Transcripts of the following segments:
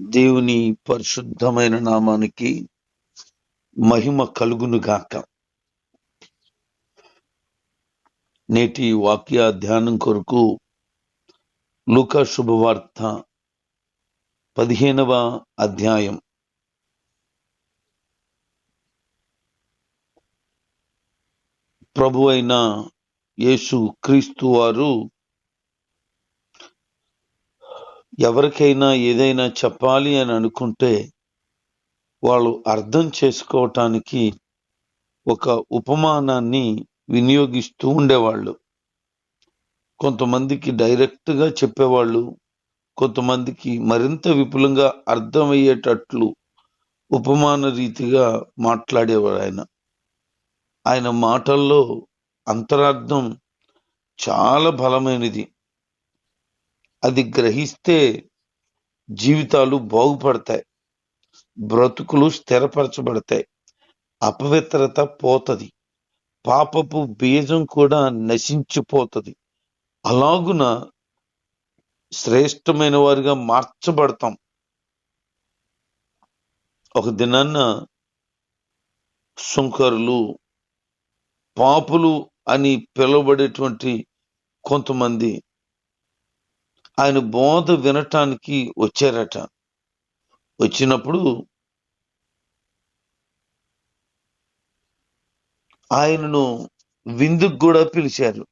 దేవుని పరిశుద్ధమైన నామానికి మహిమ కలుగును గాక నేటి వాక్య ధ్యానం కొరకు లూకా శుభవార్త పదిహేనవ అధ్యాయం. ప్రభు అయిన యేసు క్రీస్తు వారు ఎవరికైనా ఏదైనా చెప్పాలి అని అనుకుంటే వాళ్ళు అర్థం చేసుకోవటానికి ఒక ఉపమానాన్ని వినియోగిస్తూ ఉండేవాళ్ళు. కొంతమందికి డైరెక్ట్గా చెప్పేవాళ్ళు కొంతమందికి మరింత విపులంగా అర్థమయ్యేటట్లు ఉపమాన రీతిగా మాట్లాడేవాడు ఆయన. ఆయన మాటల్లో అంతరార్థం చాలా బలమైనది. అది గ్రహిస్తే జీవితాలు బాగుపడతాయి. బ్రతుకులు స్థిరపరచబడతాయి. అపవిత్రత పోతుంది. పాపపు బీజం కూడా నశించిపోతుంది. అలాగున శ్రేష్టమైన వారిగా మార్చబడతాం. ఒక దినాన్న సుంకరులు పాపులు అని పిలువబడేటువంటి కొంతమంది ఆయన బోధ వినటానికి వచ్చారట. వచ్చినప్పుడు ఆయనను విందుకు కూడా పిలిచారు.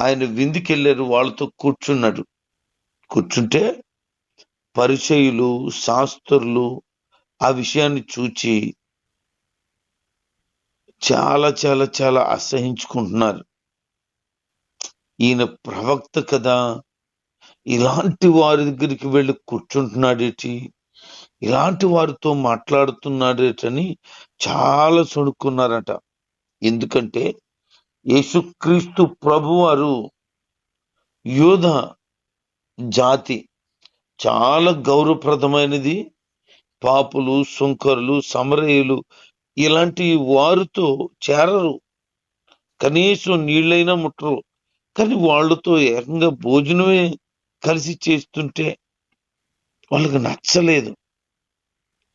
ఆయన విందుకు వెళ్ళారు వాళ్ళతో కూర్చున్నాడు. కూర్చుంటే పరిచయులు శాస్త్రులు ఆ విషయాన్ని చూచి చాలా చాలా చాలా అసహించుకుంటున్నారు. ఈయన ప్రవక్త కదా. ఇలాంటి వారి దగ్గరికి వెళ్ళి కూర్చుంటున్నాడేటి? ఇలాంటి వారితో మాట్లాడుతున్నాడేటని చాలా సొడుక్కున్నారట ఎందుకంటే యేసుక్రీస్తు ప్రభువారు యోధ జాతి చాలా గౌరవప్రదమైనది. పాపులు సుంకరులు సమరయులు ఇలాంటి వారితో చేరరు. కనీసం నీళ్ళైనా ముట్టరు. కానీ వాళ్ళతో ఏకంగా భోజనమే కలిసి చేస్తుంటే వాళ్ళకి నచ్చలేదు.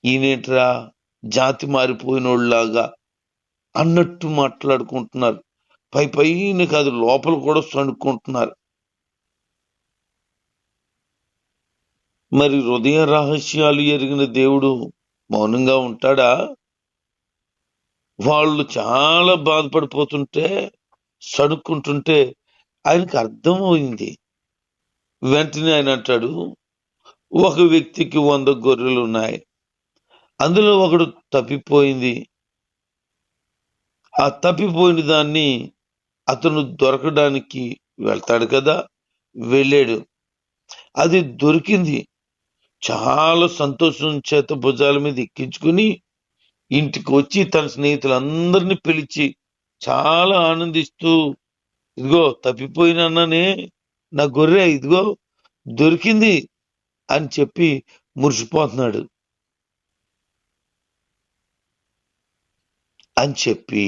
ఈయనేట్రా జాతి మారిపోయినోళ్ళలాగా అన్నట్టు మాట్లాడుకుంటున్నారు. పై పైన కాదు లోపల కూడా సణుక్కుంటున్నారు. మరి హృదయ రహస్యాలు ఎరిగిన దేవుడు మౌనంగా ఉంటాడా? వాళ్ళు చాలా బాధపడిపోతుంటే సడుక్కుంటుంటే ఆయనకు అర్థమైంది. వెంటనే ఆయన అంటాడు ఒక వ్యక్తికి వంద గొర్రెలు ఉన్నాయి. అందులో ఒకడు తప్పిపోయింది. ఆ తప్పిపోయిన దాన్ని అతను దొరకడానికి వెళ్తాడు కదా వెళ్ళాడు. అది దొరికింది. చాలా సంతోషం చేత భుజాల మీద ఎక్కించుకుని ఇంటికి వచ్చి తన స్నేహితులందరినీ పిలిచి చాలా ఆనందిస్తూ ఇదిగో తప్పిపోయినానే నా గొర్రె ఇదిగో దొరికింది అని చెప్పి మురిసిపోతున్నాడు. అని చెప్పి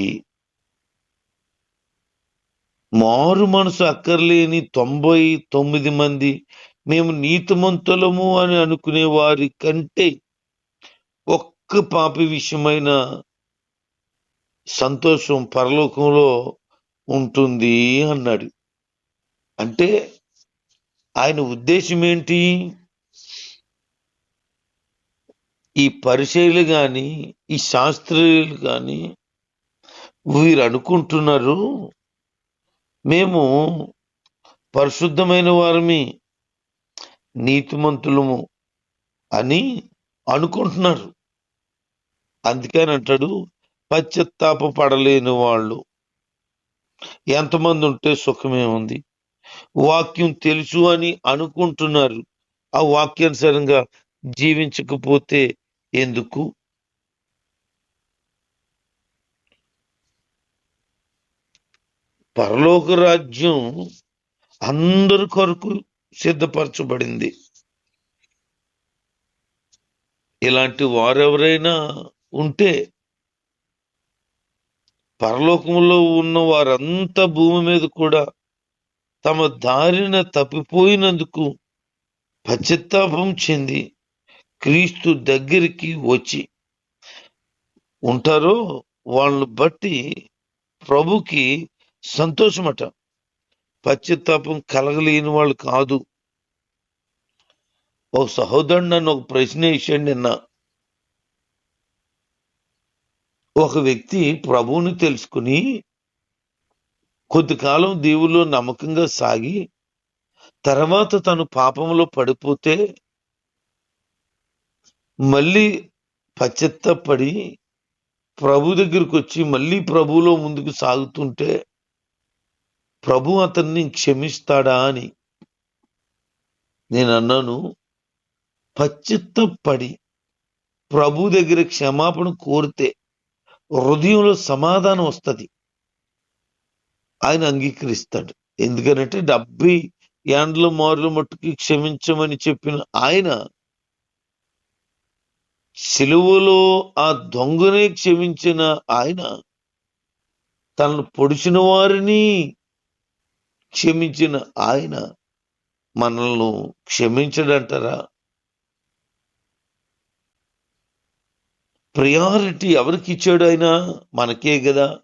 మారు మనసు అక్కర్లేని తొంభై తొమ్మిది మంది మేము నీతిమంతులము అని అనుకునే వారి కంటే ఒక్క పాపి విషయమైన సంతోషం పరలోకంలో ఉంటుంది అన్నాడు. అంటే ఆయన ఉద్దేశం ఏంటి? ఈ పరిచయలు కానీ ఈ శాస్త్రీయులు కానీ వీరు అనుకుంటున్నారు మేము పరిశుద్ధమైన వారమి నీతిమంతులము అని అనుకుంటున్నారు. అందుకని అంటాడు పశ్చత్తాప పడలేని వాళ్ళు. ఎంతమంది ఉంటే సుఖమే ఉంది. వాక్యం తెలుసు అని అనుకుంటున్నారు. ఆ వాక్యానుసారంగా జీవించకపోతే ఎందుకు? పరలోక రాజ్యం అందరి కొరకు సిద్ధపరచబడింది. ఇలాంటి వారెవరైనా ఉంటే పరలోకంలో ఉన్న వారంతా భూమి మీద కూడా తమ దారిన తప్పిపోయినందుకు పశ్చాత్తాపం చెంది క్రీస్తు దగ్గరికి వచ్చి ఉంటారో వాళ్ళని బట్టి ప్రభుకి సంతోషమట. పశ్చాత్తాపం కలగలేని వాళ్ళు కాదు. ఓ సహోదరుడు నన్ను ఒక ప్రశ్న వేసాడు నిన్న. ఒక వ్యక్తి ప్రభువుని తెలుసుకుని కొద్ది కాలం దేవుల్లో నమ్మకంగా సాగి తర్వాత తను పాపంలో పడిపోతే మళ్ళీ పశ్చత్తపడి ప్రభు దగ్గరికి వచ్చి మళ్ళీ ప్రభువులో ముందుకు సాగుతుంటే ప్రభు అతన్ని క్షమిస్తాడా అని నేను అన్నాను. పశ్చిత్తపడి ప్రభు దగ్గర క్షమాపణ కోరితే హృదయంలో సమాధానం వస్తుంది. ఆయన అంగీకరిస్తాడు. ఎందుకనంటే డెబ్బై ఏండ్లు మారుల మట్టుకి క్షమించమని చెప్పిన ఆయన సిలువలో ఆ దొంగనే క్షమించిన ఆయన తనను పొడిచిన వారిని క్షమించిన ఆయన మనల్ని క్షమించడంటారా? ప్రయారిటీ ఎవరికి ఇచ్చాడు ఆయన? మనకే కదా.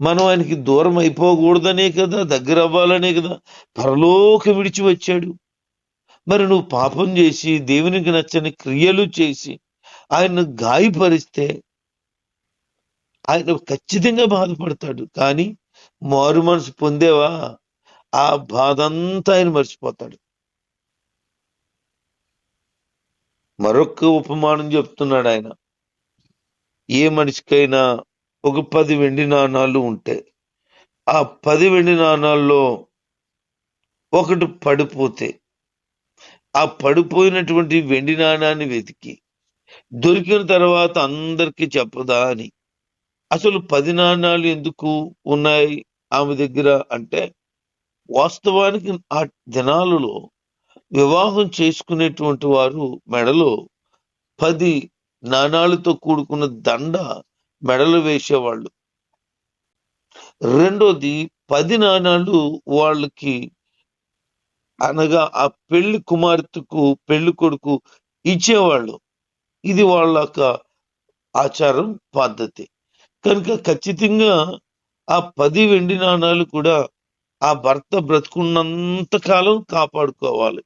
మనం ఆయనకి దూరం అయిపోకూడదనే కదా దగ్గర అవ్వాలనే కదా. పరలోక విడిచి వచ్చాడు. మరి నువ్వు పాపం చేసి దేవునికి నచ్చని క్రియలు చేసి ఆయన్ను గాయపరిస్తే ఆయన ఖచ్చితంగా బాధపడతాడు. కానీ మారు మనసు పొందేవా? ఆ బాధ అంతా ఆయన మర్చిపోతాడు. మరొక ఉపమానం చెప్తున్నాడు ఆయన. ఏ మనిషికైనా ఒక పది వెండి నాణాలు ఉంటే ఆ పది వెండి నాణాల్లో ఒకటి పడిపోతే ఆ పడిపోయినటువంటి వెండి నాణాన్ని వెతికి దొరికిన తర్వాత అందరికీ చెప్పదా అని. అసలు పది నాణాలు ఎందుకు ఉన్నాయి ఆమె దగ్గర అంటే వాస్తవానికి ఆ దినాలలో వివాహం చేసుకునేటువంటి వారు మెడలో పది నాణాలతో కూడుకున్న దండ మెడలు వేసేవాళ్ళు. రెండోది పది నాణాలు వాళ్ళకి అనగా ఆ పెళ్ళి కుమార్తెకు పెళ్ళి కొడుకు ఇచ్చేవాళ్ళు. ఇది వాళ్ళ యొక్క ఆచారం పద్ధతి. కనుక ఖచ్చితంగా ఆ పది వెండి నాణాలు కూడా ఆ భర్త బ్రతుకున్నంత కాలం కాపాడుకోవాలి.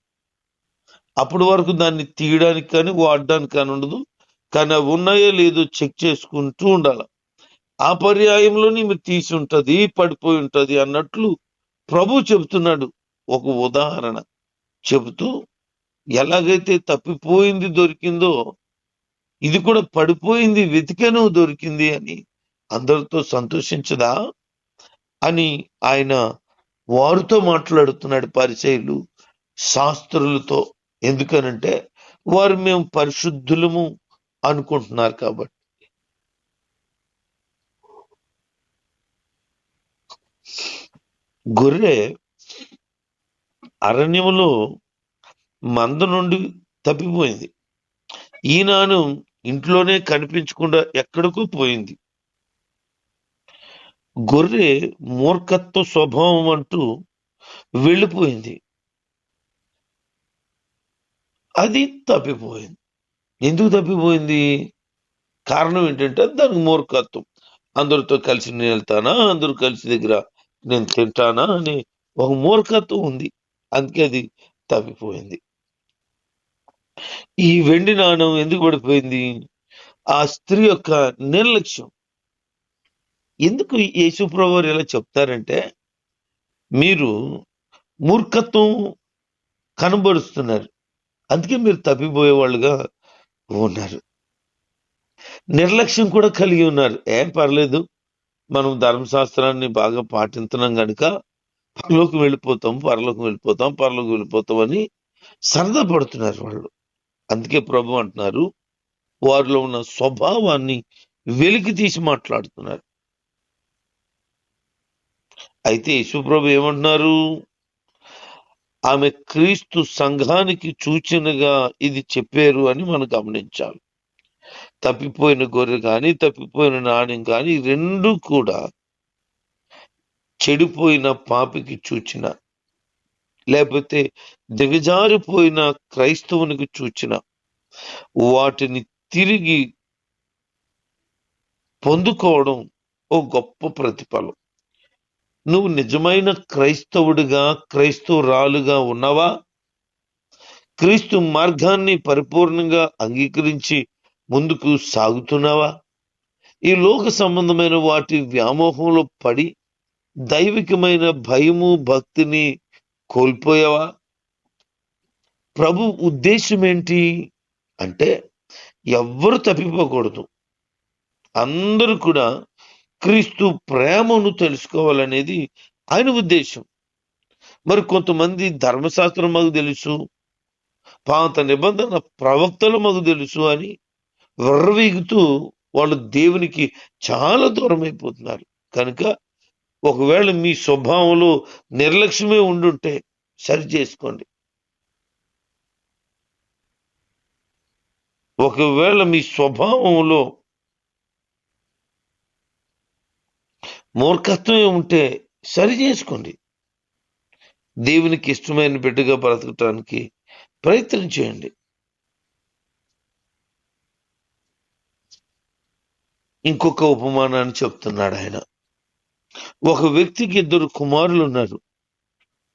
అప్పటి వరకు దాన్ని తీయడానికి కానీ వాడడానికి కానీ ఉండదు. కానీ అవి ఉన్నాయో లేదో చెక్ చేసుకుంటూ ఉండాలి. ఆ పర్యాయంలోని మీరు తీసి ఉంటుంది పడిపోయి ఉంటుంది అన్నట్లు ప్రభు చెబుతున్నాడు. ఒక ఉదాహరణ చెబుతూ ఎలాగైతే తప్పిపోయింది దొరికిందో ఇది కూడా పడిపోయింది వెతికను దొరికింది అని అందరితో సంతోషించదా? అని ఆయన వారితో మాట్లాడుతున్నాడు పరిచయులు శాస్త్రులతో. ఎందుకనంటే వారు మేము పరిశుద్ధులము అనుకుంటున్నారు కాబట్టి. గొర్రె అరణ్యములో మంద నుండి తప్పిపోయింది. ఈనాను ఇంట్లోనే కనిపించకుండా ఎక్కడికో పోయింది. గొర్రె మూర్ఖత్వ స్వభావం అంటూ వెళ్ళిపోయింది. అది తప్పిపోయింది. ఎందుకు తప్పిపోయింది? కారణం ఏంటంటే దానికి మూర్ఖత్వం. అందరితో కలిసి నేను వెళ్తానా? అందరూ కలిసి దగ్గర నేను తింటానా? అని ఒక మూర్ఖత్వం ఉంది. అందుకే అది తప్పిపోయింది. ఈ వెండి నాణం ఎందుకు పడిపోయింది? ఆ స్త్రీ యొక్క నిర్లక్ష్యం. ఎందుకు యేసుప్రభు వారు ఇలా చెప్తారంటే మీరు మూర్ఖత్వం కనబరుస్తున్నారు. అందుకే మీరు తప్పిపోయే వాళ్ళుగా ఉన్నారు. నిర్లక్ష్యం కూడా కలిగి ఉన్నారు. ఏం పర్లేదు మనం ధర్మశాస్త్రాన్ని బాగా పాటిస్తున్నాం కనుక పరలోకి వెళ్ళిపోతాం పరలోకి వెళ్ళిపోతాం పరలోకి వెళ్ళిపోతాం అని సరదా పడుతున్నారు వాళ్ళు. అందుకే ప్రభు అంటున్నారు వారిలో ఉన్న స్వభావాన్ని వెలికి తీసి మాట్లాడుతున్నారు. అయితే యశుప్రభు ఏమంటున్నారు? ఆమె క్రీస్తు సంఘానికి సూచనగా ఇది చెప్పారు అని మనం గమనించాలి. తప్పిపోయిన గొర్రె కానీ తప్పిపోయిన నాణ్యం కానీ రెండు కూడా చెడిపోయిన పాపికి చూచిన లేకపోతే దిగజారిపోయిన క్రైస్తవునికి చూచిన వాటిని తిరిగి పొందుకోవడం ఓ గొప్ప ప్రతిఫలం. నువ్వు నిజమైన క్రైస్తవుడిగా క్రైస్తవురాలుగా ఉన్నావా? క్రీస్తు మార్గాన్ని పరిపూర్ణంగా అంగీకరించి ముందుకు సాగుతున్నావా? ఈ లోక సంబంధమైన వాటి వ్యామోహంలో పడి దైవికమైన భయము భక్తిని కోల్పోయావా? ప్రభు ఉద్దేశం ఏంటి అంటే ఎవ్వరు తప్పిపోకూడదు. అందరూ కూడా క్రీస్తు ప్రేమను తెలుసుకోవాలనేది ఆయన ఉద్దేశం. మరి కొంతమంది ధర్మశాస్త్రం మాకు తెలుసు పాత నిబంధన ప్రవక్తలు మాకు తెలుసు అని విర్రవీగుతూ వాళ్ళు దేవునికి చాలా దూరం అయిపోతున్నారు. కనుక ఒకవేళ మీ స్వభావంలో నిర్లక్ష్యమే ఉండుంటే సరి చేసుకోండి. ఒకవేళ మీ స్వభావంలో మూర్ఖత్వం ఉంటే సరి చేసుకోండి. దేవునికి ఇష్టమైన బిడ్డగా బ్రతకటానికి ప్రయత్నం చేయండి. ఇంకొక ఉపమానాన్ని చెప్తున్నాడు ఆయన. ఒక వ్యక్తికి ఇద్దరు కుమారులు ఉన్నారు.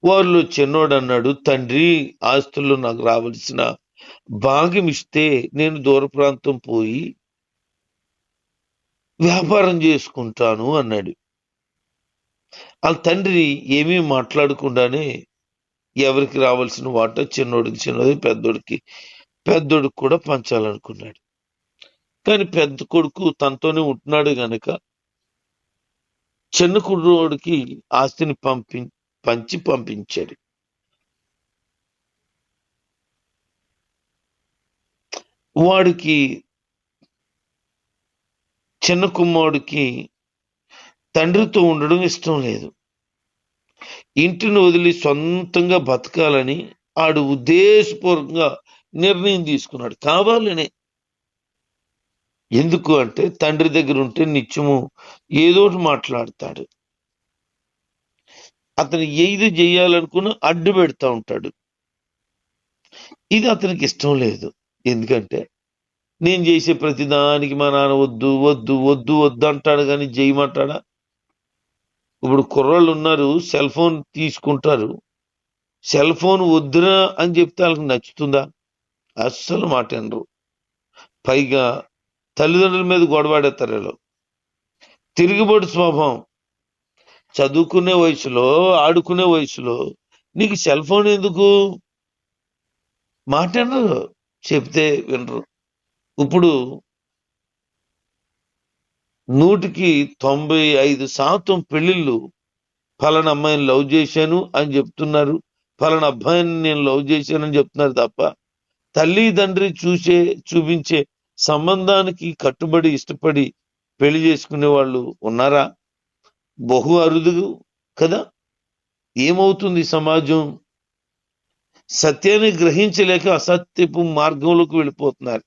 వారిలో చిన్నోడు అన్నాడు తండ్రి ఆస్తుల్లో నాకు రావలసిన భాగ్యం ఇస్తే నేను దూర ప్రాంతం పోయి వ్యాపారం చేసుకుంటాను అన్నాడు. వాళ్ళ తండ్రి ఏమీ మాట్లాడకుండానే ఎవరికి రావాల్సిన వాట చిన్నోడికి చిన్నది పెద్దోడికి పెద్దోడికి కూడా పంచాలనుకున్నాడు. కానీ పెద్ద కొడుకు తనతోనే ఉంటున్నాడు గనక చిన్న కుర్రోడికి ఆస్తిని పంపి పంచి పంపించాడు. వాడికి చిన్న కుమ్మోడికి తండ్రితో ఉండడం ఇష్టం లేదు. ఇంటిని వదిలి సొంతంగా బతకాలని ఆడు ఉద్దేశపూర్వకంగా నిర్ణయం తీసుకున్నాడు. కావాలనే. ఎందుకు అంటే తండ్రి దగ్గర ఉంటే నిత్యము ఏదో ఒకటి మాట్లాడతాడు. అతను ఏది చేయాలనుకున్నా అడ్డు పెడతా ఉంటాడు. ఇది అతనికి ఇష్టం లేదు. ఎందుకంటే నేను చేసే ప్రతిదానికి మా నాన్న వద్దు వద్దు వద్దు వద్దు అంటాడు కానీ చేయమంటాడా ఇప్పుడు కుర్రాళ్ళు ఉన్నారు సెల్ ఫోన్ తీసుకుంటారు. సెల్ ఫోన్ వద్దురా అని చెప్తే వాళ్ళకి నచ్చుతుందా? అస్సలు మాట అనరు పైగా తల్లిదండ్రుల మీద గొడవాడేస్తారు వీళ్ళు. తిరుగుబాటు స్వభావం. చదువుకునే వయసులో ఆడుకునే వయసులో నీకు సెల్ ఫోన్ ఎందుకు? మాట అనరు చెప్తే వినరు. ఇప్పుడు నూటికి తొంభై ఐదు శాతం పెళ్ళిళ్ళు ఫలానా అమ్మాయిని లవ్ చేశాను అని చెప్తున్నారు. ఫలానా అబ్బాయిని నేను లవ్ చేశానని చెప్తున్నారు తప్ప తల్లి తండ్రి చూసే చూపించే సంబంధానికి కట్టుబడి ఇష్టపడి పెళ్ళి చేసుకునే వాళ్ళు ఉన్నారా? బహు అరుదు కదా? ఏమవుతుంది సమాజం? సత్యాన్ని గ్రహించలేక అసత్యపు మార్గంలోకి వెళ్ళిపోతున్నారు.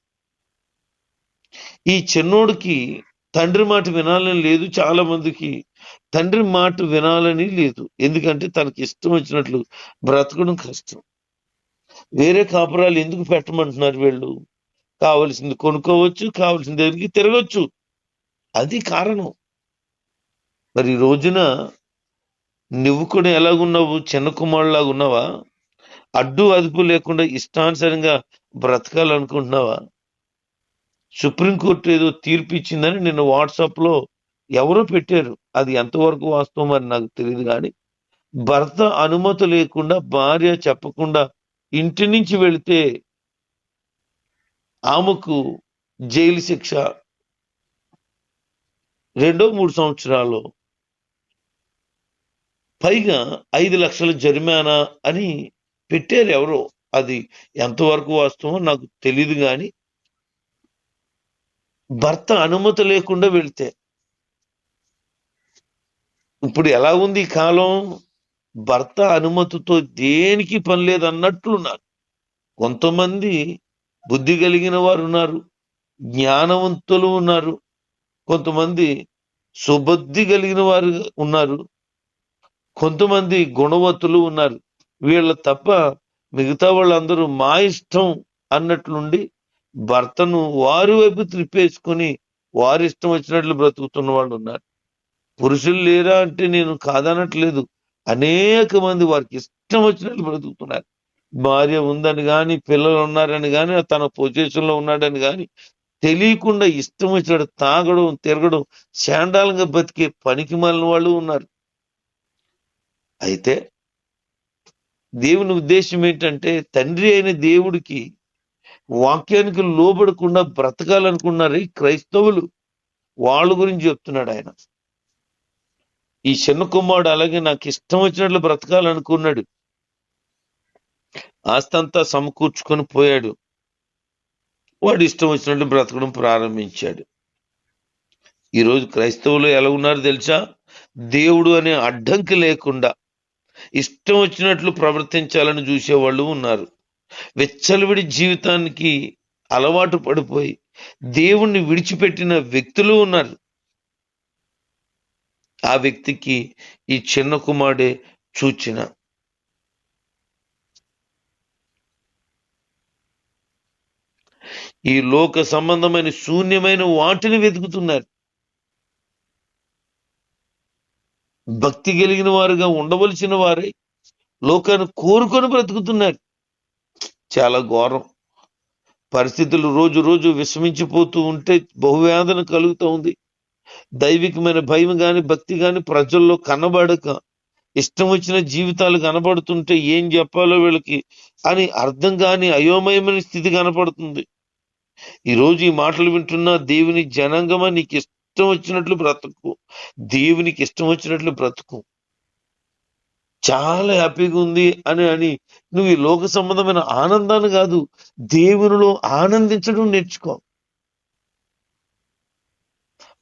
ఈ చిన్నోడికి తండ్రి మాట వినాలని లేదు చాలా మందికి. తండ్రి మాట వినాలని లేదు. ఎందుకంటే తనకి ఇష్టం వచ్చినట్లు బ్రతకడం కష్టం. వేరే కాపురాలు ఎందుకు పెట్టమంటున్నారు వీళ్ళు? కావలసింది కొనుక్కోవచ్చు కావలసిన దగ్గరికి తిరగచ్చు. అది కారణం. మరి ఈ రోజున నువ్వు కూడా ఎలాగున్నావు? చిన్న కుమారులాగా ఉన్నావా అడ్డు అదుపు లేకుండా ఇష్టానుసారంగా బ్రతకాలనుకుంటున్నావా? సుప్రీంకోర్టు ఏదో తీర్పు ఇచ్చిందని నిన్న వాట్సాప్లో ఎవరో పెట్టారు. అది ఎంతవరకు వాస్తవం అని నాకు తెలియదు కానీ భర్త అనుమతి లేకుండా భార్య చెప్పకుండా ఇంటి నుంచి వెళితే ఆమెకు జైలు శిక్ష రెండో మూడు సంవత్సరాలు పైగా ఐదు లక్షల జరిమానా అని పెట్టారు ఎవరో. అది ఎంతవరకు వాస్తవమో నాకు తెలియదు కానీ భర్త అనుమతి లేకుండా వెళ్తే. ఇప్పుడు ఎలా ఉంది ఈ కాలం? భర్త అనుమతితో దేనికి పని లేదు అన్నట్లున్నారు కొంతమంది బుద్ధి కలిగిన వారు ఉన్నారు జ్ఞానవంతులు ఉన్నారు. కొంతమంది సుబుద్ధి కలిగిన వారు ఉన్నారు. కొంతమంది గుణవతులు ఉన్నారు. వీళ్ళ తప్ప మిగతా వాళ్ళందరూ మా ఇష్టం అన్నట్లుండి భర్తను వారి వైపు త్రిప్పేసుకొని వారి ఇష్టం వచ్చినట్లు బ్రతుకుతున్న వాళ్ళు ఉన్నారు. పురుషులు లేరా అంటే నేను కాదనట్లేదు. అనేక మంది వారికి ఇష్టం వచ్చినట్లు బ్రతుకుతున్నారు. భార్య ఉందని కానీ పిల్లలు ఉన్నారని కానీ తన పొజిషన్లో ఉన్నాడని కానీ తెలియకుండా ఇష్టం వచ్చినట్టు తాగడం తిరగడం శాండాలంగా బతికే పనికి మాలిన వాళ్ళు ఉన్నారు. అయితే దేవుని ఉద్దేశం ఏంటంటే తండ్రి అయిన దేవుడికి వాక్యానికి లోబడకుండా బ్రతకాలనుకున్నారు ఈ క్రైస్తవులు. వాళ్ళ గురించి చెప్తున్నాడు ఆయన. ఈ చిన్న కుమారుడు అలాగే నాకు ఇష్టం వచ్చినట్లు బ్రతకాలనుకున్నాడు. ఆస్తంతా సమకూర్చుకొని పోయాడు. వాడు ఇష్టం వచ్చినట్లు బ్రతకడం ప్రారంభించాడు. ఈరోజు క్రైస్తవులు ఎలా ఉన్నారు తెలుసా? దేవుడు అనే అడ్డంకి లేకుండా ఇష్టం వచ్చినట్లు ప్రవర్తించాలని చూసేవాళ్ళు ఉన్నారు. వెచ్చలవిడి జీవితానికి అలవాటు పడిపోయి దేవుణ్ణి విడిచిపెట్టిన వ్యక్తులు ఉన్నారు. ఆ వ్యక్తికి ఈ చిన్న కుమారుడే చూచిన. ఈ లోక సంబంధమైన శూన్యమైన వాటిని వెతుకుతున్నారు. భక్తి కలిగిన వారుగా ఉండవలసిన వారై లోకాన్ని కోరుకొని బ్రతుకుతున్నారు. చాలా ఘోరం. పరిస్థితులు రోజు రోజు విషమించిపోతూ ఉంటే బహువేదన కలుగుతూ ఉంది. దైవికమైన భయం కానీ భక్తి కానీ ప్రజల్లో కనబడక ఇష్టం వచ్చిన జీవితాలు కనబడుతుంటే ఏం చెప్పాలో వీళ్ళకి అని అర్థం కాని అయోమయమైన స్థితి కనపడుతుంది. ఈరోజు ఈ మాటలు వింటున్నా దేవుని జనాంగమా నీకు ఇష్టం వచ్చినట్లు బ్రతుకు. దేవునికి ఇష్టం వచ్చినట్లు బ్రతుకు. చాలా హ్యాపీగా ఉంది అని అని. నువ్వు ఈ లోక సంబంధమైన ఆనందాన్ని కాదు దేవునిలో ఆనందించడం నేర్చుకో.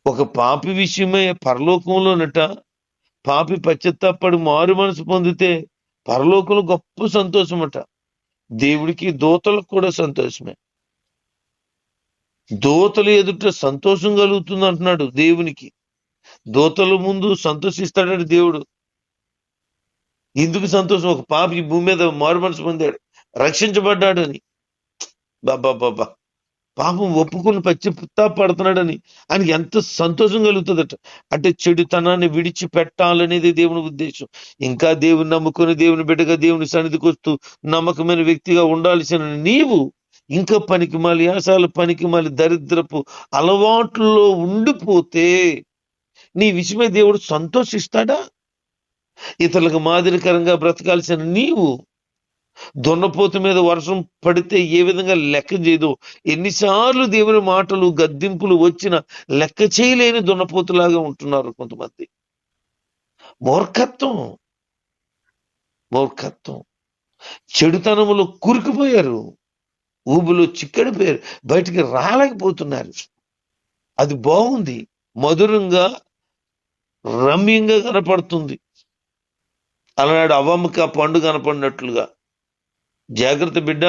ఒక పాపి విషయమై పరలోకంలోనట పాపి పశ్చత్తాపడి మారు మనసు పొందితే పరలోకంలో గొప్ప సంతోషమట దేవుడికి దూతలకు కూడా సంతోషమే. దూతలు ఎదుట సంతోషం కలుగుతుంది అంటున్నాడు దేవునికి. దోతల ముందు సంతోషిస్తాడు దేవుడు. ఎందుకు సంతోషం. ఒక పాపి ఈ భూమి మీద మారు మనసు పొందాడు. రక్షించబడ్డాడని. బాబా బాబా పాపం ఒప్పుకుని పశ్చాత్తాపడుతున్నాడని ఆయనకి ఎంత సంతోషం కలుగుతుందట. అంటే చెడుతనాన్ని విడిచిపెట్టాలనేది దేవుని ఉద్దేశం. ఇంకా దేవుని నమ్ముకొని దేవుని బిడ్డగా దేవుని సన్నిధికి వస్తూ నమ్మకమైన వ్యక్తిగా ఉండాల్సిన నీవు ఇంకా పనికి మాలి యాసాలు పనికి మాలి దరిద్రపు అలవాట్లో ఉండిపోతే నీ విషయమై దేవుడు సంతోషిస్తాడా? ఇతరులకు మాదిరికరంగా బ్రతకాల్సిన నీవు దున్నపోతు మీద వర్షం పడితే ఏ విధంగా లెక్క చేయదు? ఎన్నిసార్లు దేవుని మాటలు గద్దింపులు వచ్చిన లెక్క చేయలేని దున్నపోతులాగా ఉంటున్నారు కొంతమంది. మూర్ఖత్వం. మూర్ఖత్వం. చెడుతనములో కురికిపోయారు. ఊబులో చిక్కడిపోయారు బయటికి రాలేకపోతున్నారు. అది బాగుంది. మధురంగా రమ్యంగా కనపడుతుంది. అలనాడు అవ్వమ్మకి ఆ పండు కనపడినట్లుగా. జాగ్రత్త బిడ్డ.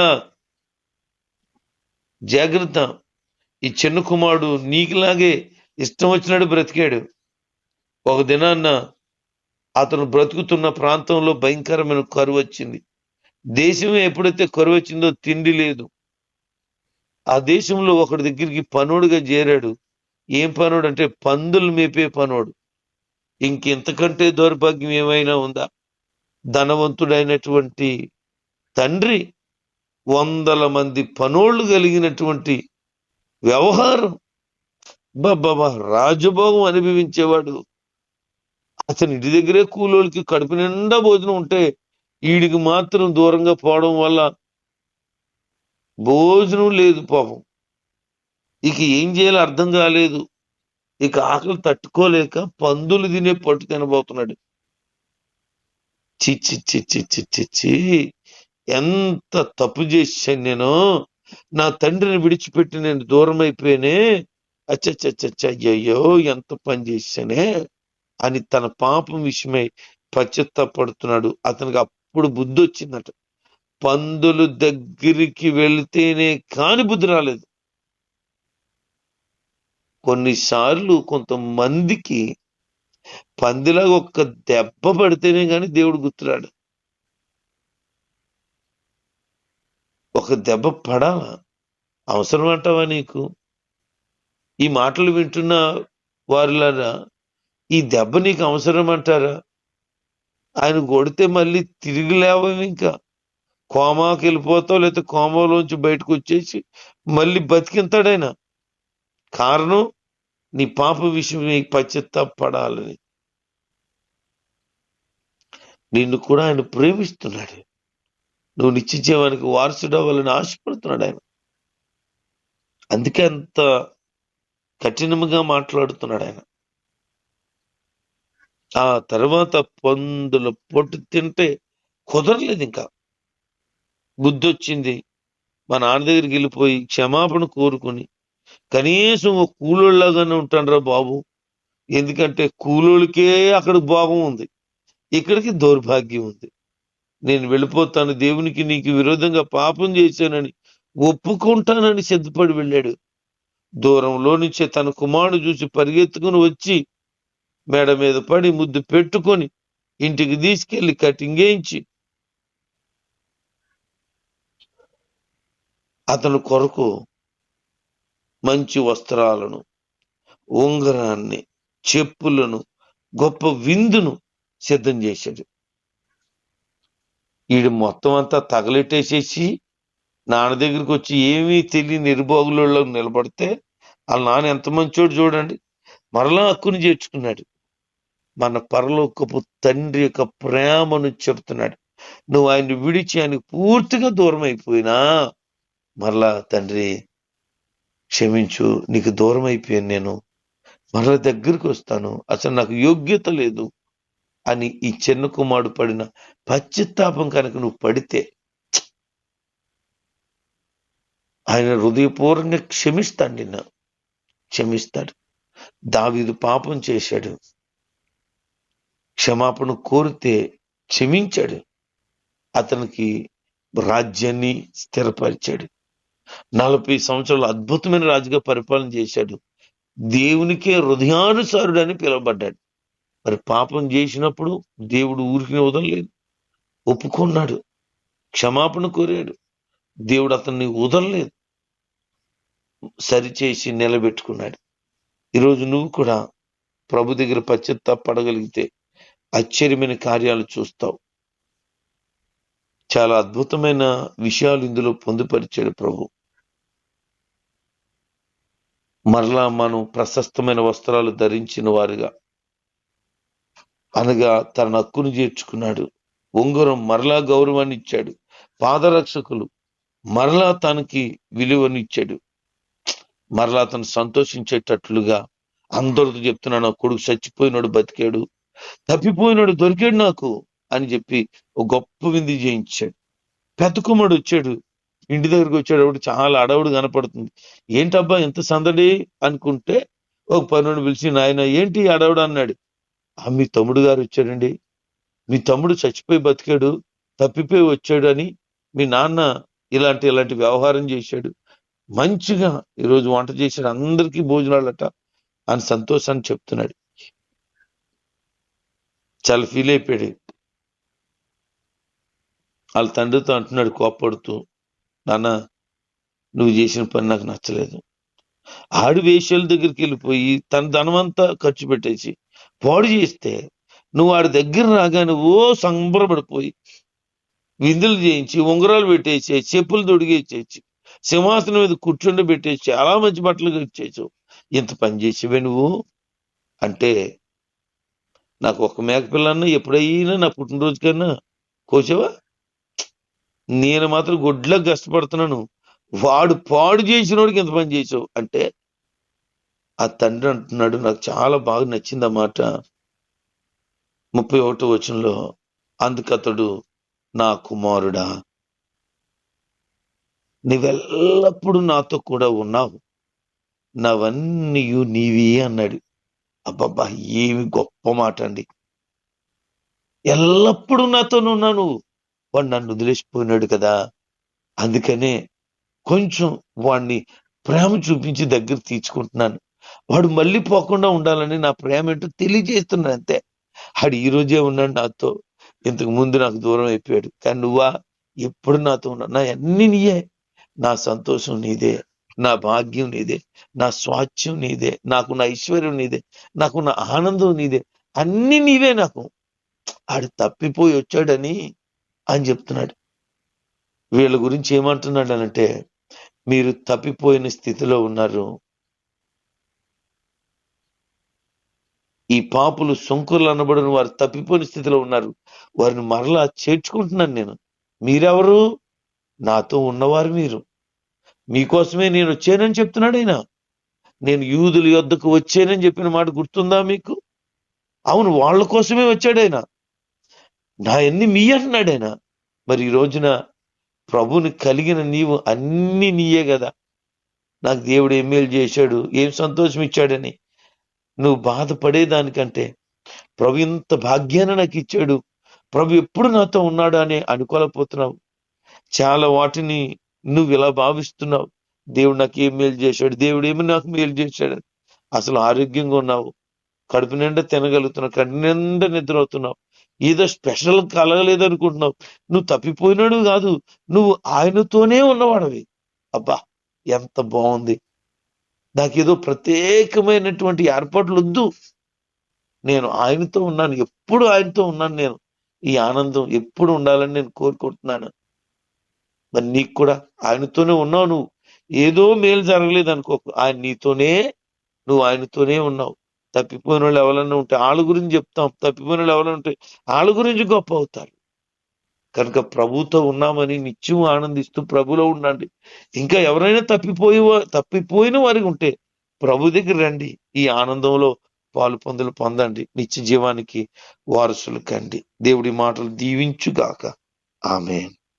జాగ్రత్త. ఈ చిన్న కుమారుడు నీకులాగే ఇష్టం వచ్చినట్టు బ్రతికాడు. ఒక దినాన్న అతను బ్రతుకుతున్న ప్రాంతంలో భయంకరమైన కరువు వచ్చింది. దేశం ఎప్పుడైతే కరువు వచ్చిందో తిండి లేదు. ఆ దేశంలో ఒకడి దగ్గరికి పనోడుగా చేరాడు. ఏం పనోడు అంటే పందులు మేపే పనోడు. ఇంకెంతకంటే దౌర్భాగ్యం ఏమైనా ఉందా? ధనవంతుడైనటువంటి తండ్రి వందల మంది పనోళ్ళు కలిగినటువంటి వ్యవహారం. బాబా రాజభోగం అనుభవించేవాడు. అతని ఇంటి దగ్గరే కూలోళ్ళకి కడుపు నిండా భోజనం ఉంటే వీడికి మాత్రం దూరంగా పోవడం వల్ల భోజనం లేదు పాపం. ఇక ఏం చేయాలో అర్థం కాలేదు. ఇక ఆకలి తట్టుకోలేక పందులు తినే పట్టు తినబోతున్నాడు. చిచ్చి చిచ్చి చిచ్చి చి ఎంత తప్పు చేశాను నేను. నా తండ్రిని విడిచిపెట్టి నేను దూరం అయిపోయానే అచ్చచ్చచ్చచ్చ అయ్యయ్యో ఎంత పని చేశానే. అని తన పాపం విషయమై పశ్చత్తాపడుతున్నాడు. అతనికి అప్పుడు బుద్ధి వచ్చిందట పందులు దగ్గరికి వెళితేనే కాని బుద్ధి రాలేదు. కొన్నిసార్లు కొంతమందికి పందిలాగా ఒక్క దెబ్బ పడితేనే కాని దేవుడు గుర్తురాడు. ఒక దెబ్బ పడాలా? అవసరం అంటావా నీకు? ఈ మాటలు వింటున్న వారిలారా ఈ దెబ్బ నీకు అవసరం అంటారా ఆయన కొడితే మళ్ళీ తిరిగి లేవం ఇంకా. కోమాకి వెళ్ళిపోతావు లేకపోతే కోమాలోంచి బయటకు వచ్చేసి మళ్ళీ బతికింతాడైనా. కారణం? నీ పాప విషయం పశ్చత్తాపడాలని నిన్ను కూడా ఆయన ప్రేమిస్తున్నాడు. నువ్వు నిశ్చించేవానికి జీవానికి వారసుడు అవ్వాలని ఆశపడుతున్నాడు ఆయన. అందుకే అంత కఠినముగా మాట్లాడుతున్నాడు ఆయన. ఆ తర్వాత పందుల పొట్టు తింటే కుదరలేదు ఇంకా. బుద్ధి వచ్చింది మా నాన్న దగ్గరికి వెళ్ళిపోయి క్షమాపణ కోరుకుని కనీసం ఒక కూలోళ్ళగానే ఉంటాడురా బాబు. ఎందుకంటే కూలోళ్ళకే అక్కడ భాగం ఉంది. ఇక్కడికి దౌర్భాగ్యం ఉంది. నేను వెళ్ళిపోతాను. దేవునికి నీకు విరోధంగా పాపం చేశానని ఒప్పుకుంటానని సిద్ధపడి వెళ్ళాడు. దూరంలో నుంచే తన కుమారుడు చూసి పరిగెత్తుకుని వచ్చి మేడ మీద పడి ముద్దు పెట్టుకొని ఇంటికి తీసుకెళ్ళి కటింగ్ వేయించి అతని కొరకు మంచి వస్త్రాలను ఉంగరాన్ని చెప్పులను గొప్ప విందును సిద్ధం చేశాడు. వీడు మొత్తం అంతా తగలెట్టేసేసి నాన్న దగ్గరికి వచ్చి ఏమీ తెలియని నిర్భోగులలో నిలబడితే వాళ్ళ నాన్న ఎంత మంచోడు చూడండి. మరలా హక్కుని చేర్చుకున్నాడు. మన పరలోకపు తండ్రి యొక్క ప్రేమను చెప్తున్నాడు నువ్వు ఆయన్ని విడిచి ఆయనకు పూర్తిగా దూరం అయిపోయినా మరలా తండ్రి క్షమించు నీకు దూరం అయిపోయాను నేను. మరల దగ్గరికి వస్తాను. అసలు నాకు యోగ్యత లేదు అని ఈ చిన్న కుమారుడు పడిన పశ్చిత్తాపం కనుక నువ్వు పడితే ఆయన హృదయపూర్వంగా క్షమిస్తాడు నిన్న. క్షమిస్తాడు. దావీదు పాపం చేశాడు. క్షమాపణ కోరితే క్షమించాడు. అతనికి రాజ్యాన్ని స్థిరపరిచాడు. నలభై సంవత్సరాలు అద్భుతమైన రాజుగా పరిపాలన చేశాడు. దేవునికే హృదయానుసారుడని పిలువబడ్డాడు. మరి పాపం చేసినప్పుడు దేవుడు ఊరికి వదలలేదు. ఒప్పుకున్నాడు. క్షమాపణ కోరాడు. దేవుడు అతన్ని వదలలేదు. సరిచేసి నిలబెట్టుకున్నాడు. ఈరోజు నువ్వు కూడా ప్రభు దగ్గర పశ్చాత్తాపడగలిగితే ఆశ్చర్యమైన కార్యాలు చూస్తావు. చాలా అద్భుతమైన విషయాలు ఇందులో పొందుపరిచాడు ప్రభు. మరలా మనం ప్రశస్తమైన వస్త్రాలు ధరించిన వారుగా అనగా తన హక్కును చేర్చుకున్నాడు. ఉంగరం మరలా గౌరవాన్ని ఇచ్చాడు. పాదరక్షకులు మరలా తనకి విలువనిచ్చాడు మరలా తను సంతోషించేటట్లుగా అందరితో చెప్తున్నాను నా కొడుకు చచ్చిపోయినాడు బతికాడు తప్పిపోయినాడు దొరికాడు నాకు. అని చెప్పి ఒక గొప్ప విందు చేయించాడు. పెద్ద కుమారుడు వచ్చాడు. ఇంటి దగ్గరికి వచ్చాడు. అప్పుడు చాలా అడవుడు కనపడుతుంది. ఏంటబ్బా ఎంత సందడి? అనుకుంటే ఒక పనుడు పిలిచి నాయన ఏంటి అడవుడు? అన్నాడు. ఆ మీ తమ్ముడు గారు వచ్చాడండి. మీ తమ్ముడు చచ్చిపోయి బతికాడు. తప్పిపోయి వచ్చాడు అని మీ నాన్న ఇలాంటి ఇలాంటి వ్యవహారం చేశాడు. మంచిగా ఈరోజు వంట చేశాడు. అందరికీ భోజనాలట అని సంతోషాన్ని చెప్తున్నాడు. చాలా ఫీల్ అయిపోయాడు. వాళ్ళ తండ్రితో అంటున్నాడు కోప్పడుతూ నాన్న నువ్వు చేసిన పని నాకు నచ్చలేదు. ఆడి వేషాల దగ్గరికి వెళ్ళిపోయి తన ధనమంతా ఖర్చు పెట్టేసి పాడు చేస్తే నువ్వు ఆడి దగ్గర రాగానే ఓ సంబరపడిపోయి విందులు చేయించి ఉంగరాలు పెట్టేసి చెప్పులు తొడిగేసేసి సింహాసనం మీద కూర్చుండి పెట్టేసి చాలా మంచి బట్టలు ఇచ్చేసావు ఇంత పని చేసేవే నువ్వు? అంటే నాకు ఒక మేకపిల్లన్నా ఎప్పుడైనా నా పుట్టినరోజుకైనా కోసావా? నేను మాత్రం గుడ్లకు కష్టపడుతున్నాను. వాడు పాడు చేసినోడికి ఎంత పని చేసావు? అంటే ఆ తండ్రి అంటున్నాడు నాకు చాలా బాగా నచ్చింది ఆ మాట. ముప్పై ఒకటో వచనంలో అందుకతడు నా కుమారుడా. నీవెల్లప్పుడూ నాతో కూడా ఉన్నావు. నావన్నీ నీవి అన్నాడు. అబ్బబ్బా ఏమి గొప్ప మాట అండి ఎల్లప్పుడూ నాతో ఉన్నాను వాడు నన్ను వదిలేసిపోయినాడు కదా. అందుకనే కొంచెం వాడిని ప్రేమ చూపించి దగ్గర తీర్చుకుంటున్నాను. వాడు మళ్ళీ పోకుండా ఉండాలని నా ప్రేమ ఏంటో తెలియజేస్తున్నాను అంతే. ఆడు ఈ రోజే ఉన్నాడు నాతో. ఇంతకు ముందు నాకు దూరం అయిపోయాడు. కానీ నువ్వా? ఎప్పుడు నాతో ఉన్నా నా అన్ని నీయే. నా సంతోషం నీదే. నా భాగ్యం నీదే. నా స్వాస్థ్యం నీదే. నాకు నా ఐశ్వర్యం నీదే. నాకు నా ఆనందం నీదే. అన్ని నీవే నాకు. ఆడు తప్పిపోయి వచ్చాడని అని చెప్తున్నాడు. వీళ్ళ గురించి ఏమంటున్నాడు అనంటే మీరు తప్పిపోయిన స్థితిలో ఉన్నారు. ఈ పాపులు సొంకులు అనబడిన వారు తప్పిపోయిన స్థితిలో ఉన్నారు. వారిని మరలా చేర్చుకుంటున్నాను నేను. మీరెవరు? నాతో ఉన్నవారు మీరు. మీకోసమే నేను వచ్చానని చెప్తున్నాడు ఆయన. నేను యూదుల యొద్దకు వచ్చానని చెప్పిన మాట గుర్తుందా మీకు? అవును వాళ్ళ కోసమే వచ్చాడు ఆయన. నా ఎన్ని మీ అంటున్నాడు ఆయన మరి ఈ రోజున ప్రభుని కలిగిన నీవు అన్ని నీయే కదా. నాకు దేవుడు ఏం మేలు చేశాడు ఏం సంతోషం ఇచ్చాడని. నువ్వు బాధపడేదానికంటే ప్రభు ఇంత భాగ్యాన్ని నాకు ఇచ్చాడు. ప్రభు ఎప్పుడు నాతో ఉన్నాడు అని అనుకోలేకపోతున్నావు. చాలా వాటిని నువ్వు ఇలా భావిస్తున్నావు. దేవుడు నాకు ఏం మేలు చేశాడు దేవుడు ఏమి నాకు మేలు చేశాడు? అసలు ఆరోగ్యంగా ఉన్నావు. కడుపు నిండా తినగలుగుతున్నావు కడుపు నిండా నిద్ర అవుతున్నావు. ఏదో స్పెషల్ కలగలేదు అనుకుంటున్నావు నువ్వు తప్పిపోయినాడు కాదు. నువ్వు ఆయనతోనే ఉన్నవాడవి. అబ్బా ఎంత బాగుంది. నాకేదో ప్రత్యేకమైనటువంటి ఏర్పాట్లు వద్దు నేను ఆయనతో ఉన్నాను. ఎప్పుడు ఆయనతో ఉన్నాను నేను. ఈ ఆనందం ఎప్పుడు ఉండాలని నేను కోరుకుంటున్నాను. మరి నీకు కూడా ఆయనతోనే ఉన్నావు నువ్వు. ఏదో మేలు జరగలేదు అనుకోకు ఆయన నీతోనే నువ్వు ఆయనతోనే ఉన్నావు. తప్పిపోయిన వాళ్ళు ఎవరైనా ఉంటే వాళ్ళ గురించి చెప్తాం. తప్పిపోయిన వాళ్ళు ఎవరైనా ఉంటే వాళ్ళ గురించి గొప్ప అవుతారు. కనుక ప్రభుతో ఉన్నామని నిత్యం ఆనందిస్తూ ప్రభులో ఉండండి. ఇంకా ఎవరైనా తప్పిపోయి తప్పిపోయిన వారికి ఉంటే ప్రభు దగ్గర రండి. ఈ ఆనందంలో పాలు పొందులు పొందండి. నిత్య జీవానికి వారసులు కండి. దేవుడి మాటలు దీవించుగాక. ఆమె